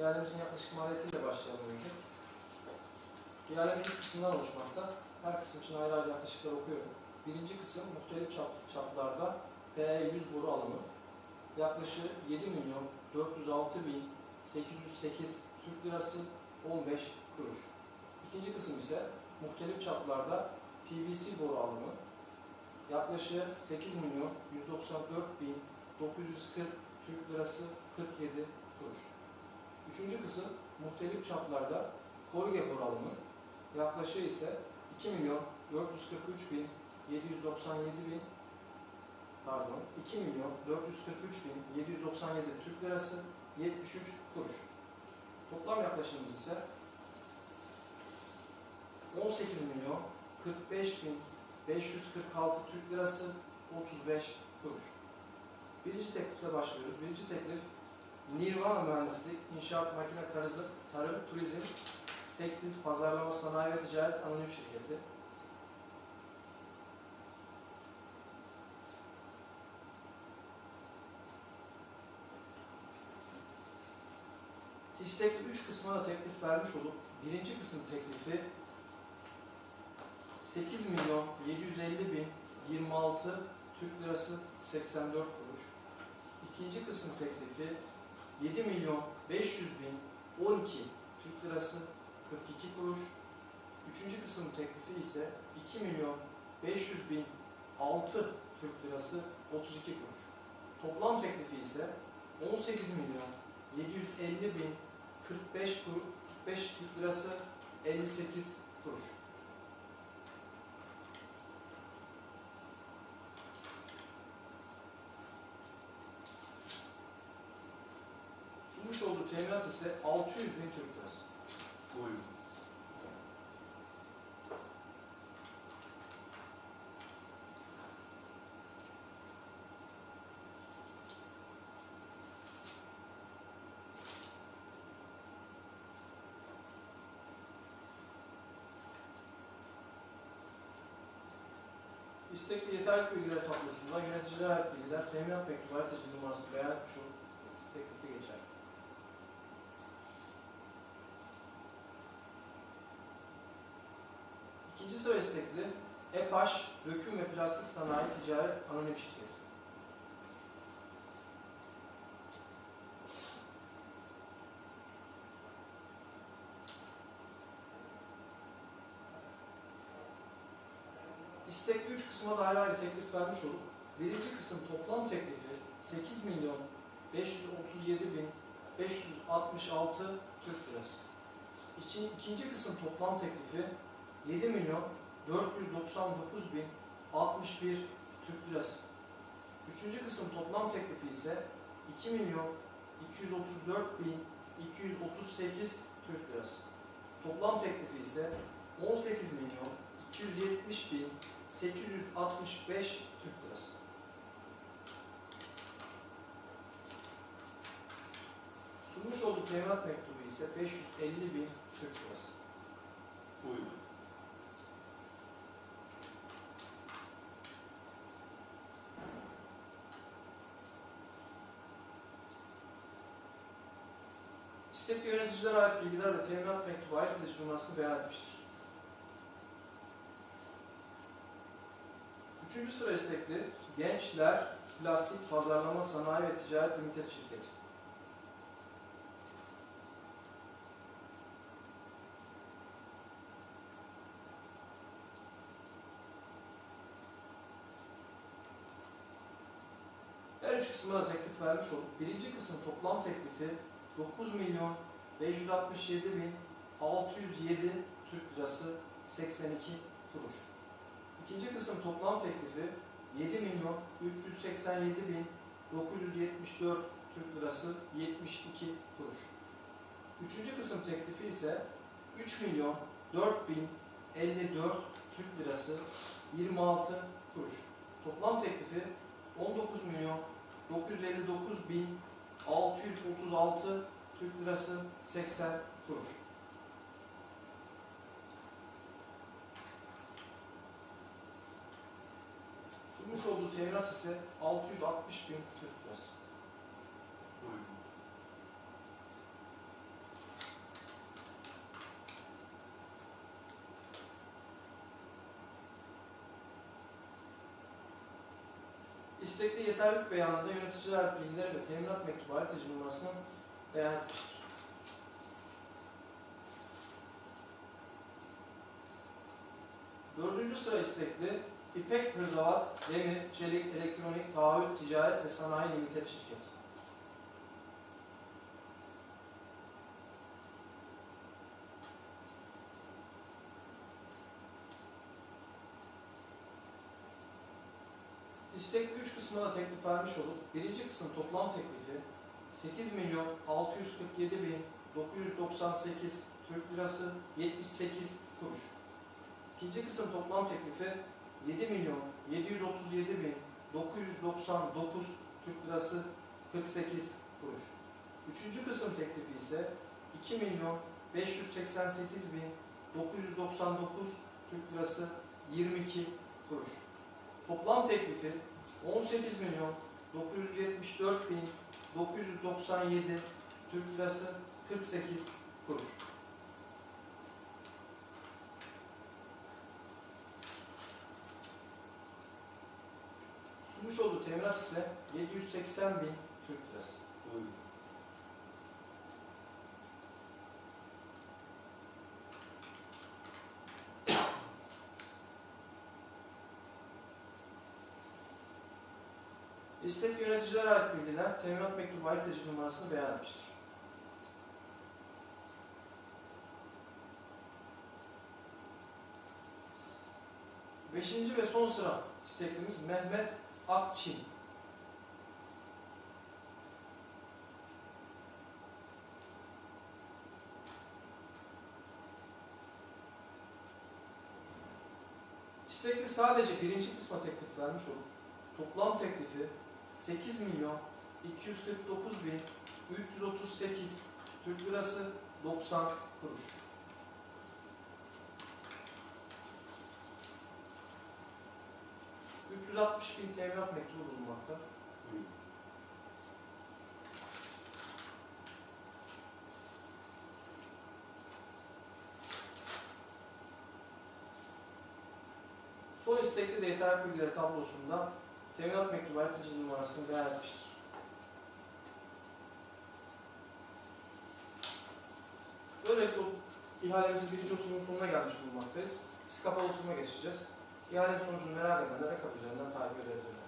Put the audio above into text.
İhalemizin yaklaşık maliyetiyle başlayalım önce. İhalemiz üç kısımdan oluşmakta. Her kısım için ayrı ayrı yaklaşıklar okuyorum. Birinci kısım muhtelif çap, çaplarda PE 100 boru alımı. Yaklaşık 7 milyon 406 bin 808 Türk lirası 15 kuruş. İkinci kısım ise muhtelif çaplarda PVC boru alımı. Yaklaşık 8 milyon 194 bin 940 Türk lirası 47 kuruş. Üçüncü kısım muhtelif çaplarda korge boru alımı. Yaklaşığı ise 2 milyon 443 bin 797 bin pardon 2 milyon 443 bin 797 Türk lirası 73 kuruş. Toplam yaklaşımımız ise 18 milyon 45 bin 546 Türk lirası 35 kuruş. Birinci teklifle başlıyoruz. Birinci teklif Nirvana Mühendislik, İnşaat Makine Tarızı, Tarım, Turizm, Tekstil, Pazarlama, Sanayi ve Ticaret Anonim Şirketi. İstekli 3 kısmına teklif vermiş olup birinci kısım teklifi 8 milyon 750 bin 26 Türk lirası 84 kuruş. İkinci kısım teklifi 7 milyon 500 bin 12 Türk lirası 42 kuruş. Üçüncü kısım teklifi ise 2 milyon 500 bin 6 Türk lirası 32 kuruş. Toplam teklifi ise 18 milyon 750 bin 45 kuruş, 45 Türk lirası 58 kuruş. Sunmuş olduğu teminat ise 600 bin Türk lirası. Uygun. İstekli yeterli bilgiler tablosunda yöneticiler ait bilgiler, teminat mektubu haritacı numarası beyan olup teklifi geçer. İkinci sıra istekli EPAŞ Döküm ve Plastik Sanayi Ticaret Anonim Şirketi. İstekli üç kısma da ayrı ayrı teklif vermiş olup birinci kısım toplam teklifi 8 milyon 537 bin 566 Türk lirası. İkinci kısım toplam teklifi 7 milyon 499 bin 61 Türk lirası. Üçüncü kısım toplam teklifi ise 2 milyon 234 bin 238 Türk lirası. Toplam teklifi ise 18 milyon 270 bin 865 Türk lirası. Sunmuş olduğu teminat mektubu ise 550 bin Türk lirası. Uygun. İstekli yöneticilere ait bilgiler ve teminat mektubu ayrı edici numarasını beyan etmiştir. Üçüncü sıra istekli Gençler Plastik Pazarlama Sanayi ve Ticaret Limited Şirketi. Her üç kısmına da teklif vermiş olup birinci kısım toplam teklifi 9 milyon 567 bin 607 Türk lirası 82 kuruş. İkinci kısım toplam teklifi 7 milyon 387 bin 974 Türk lirası 72 kuruş. Üçüncü kısım teklifi ise 3 milyon 4 bin 54 Türk lirası 26 kuruş. Toplam teklifi 19 milyon 959 bin 636 Türk lirası 80 kuruş. Sunmuş olduğu teminat ise 660 bin Türk lirası. İstekli yeterlilik beyanında yöneticiler bilgileri ve teminat mektubu ayrıca numarasının beyan. Dördüncü sıra istekli İpek Hırdavat, Demir, Çelik, Elektronik, Taahhüt, Ticaret ve Sanayi Limited Şirketi. İstekli 3 kısmına teklif vermiş olup birinci kısım toplam teklifi 8 milyon 647 bin 998 Türk lirası 78 kuruş. İkinci kısım toplam teklifi 7 milyon 737 bin 999 Türk lirası 48 kuruş. Üçüncü kısım teklifi ise 2 milyon 588 bin 999 Türk lirası 22 kuruş. Toplam teklifi 18 milyon 974 bin 997 Türk lirası 48 kuruş. Sunmuş olduğu teminat ise 780 bin Türk lirası. Uygun. İstek yöneticilere ait bilgiler teminat mektubu haritacı numarasını beyan etmiştir. Beşinci ve son sıra isteklimiz Mehmet Akçin. İstekli sadece birinci kısma teklif vermiş olup toplam teklifi 8 milyon 249 bin 338 Türk lirası 90 kuruş. ...360 bin teminat mektubu bulunmakta. Son istekli yeterli bilgileri tablosunda teminat mektubu haritacı numarasını beyan etmiştir. Böylelikle ihalemizin birinci oturumun sonuna gelmiş bulunmaktayız. Biz kapalı oturuma geçeceğiz. İhalenin sonucunu merak edenler rekap üzerinden takip edebilirler.